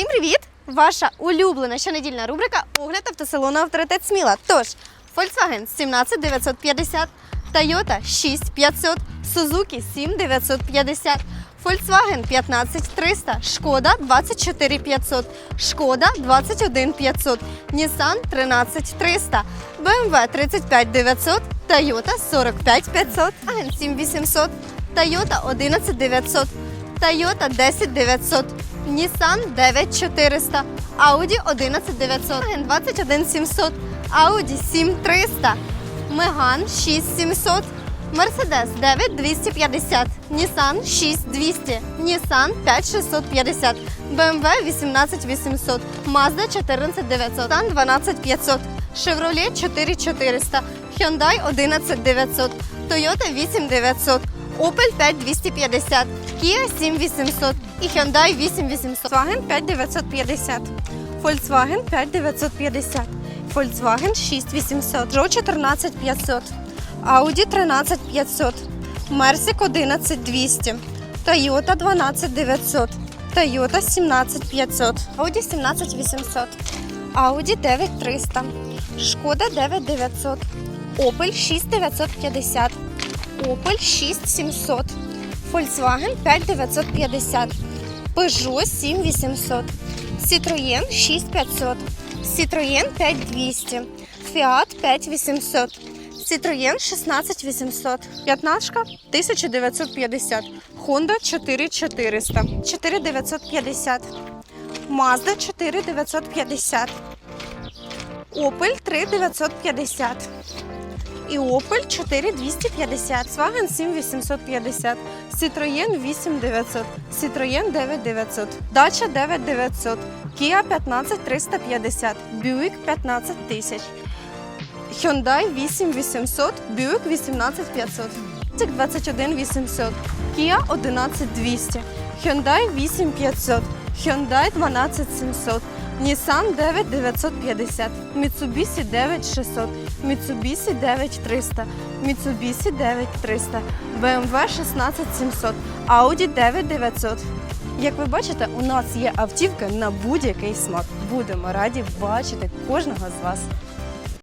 Всім привіт! Ваша улюблена щонедільна рубрика Огляд автосалону Авторитет Сміла. Тож, Volkswagen 17950, Toyota 6500, Suzuki 7950, Volkswagen 15300, Шкода 24500, Шкода 21500, Nissan 13300, BMW 35900, Toyota 45500, Volkswagen 7800, Toyota 11900, Toyota 10900, Nissan 9400, Audi 11900, Volkswagen 21700, Audi 7300, Megane 6700, Mercedes 9250, Nissan 6200, Nissan 5650, BMW 18800, Mazda 14900, Nissan 12500, Chevrolet 4400, Hyundai 11900, Toyota 8900, Opel 5250, Kia 7800 і Hyundai 8800. Volkswagen 5950, Volkswagen 5950, Volkswagen 6800, Peugeot 14500, Audi 13500, Mercic 11200, Toyota 12900, Toyota 17500, Audi 17800, Audi 9300, Шкода 9900, Opel 6950, Opel 6700, Volkswagen 5950, Peugeot 7800, Citroën 6500, Citroën 5200, Fiat 5800, Citroën 16800, п'ятнашка 1950, Honda 4400, 4950, Mazda 4950, Opel 3950, і Opel 4250, Volkswagen 7850, Citroën 8900, Citroën 9900, Dacia 9900, Kia 15350, Buick 15000, Hyundai 8800, Buick 18500, Civic 21800, Kia 11200, Hyundai 8500, Hyundai 12700, Nissan 9950, Mitsubishi 9600, Mitsubishi 9300, Mitsubishi 9300, BMW 16700, Audi 9900. Як ви бачите, у нас є автівка на будь-який смак. Будемо раді бачити кожного з вас.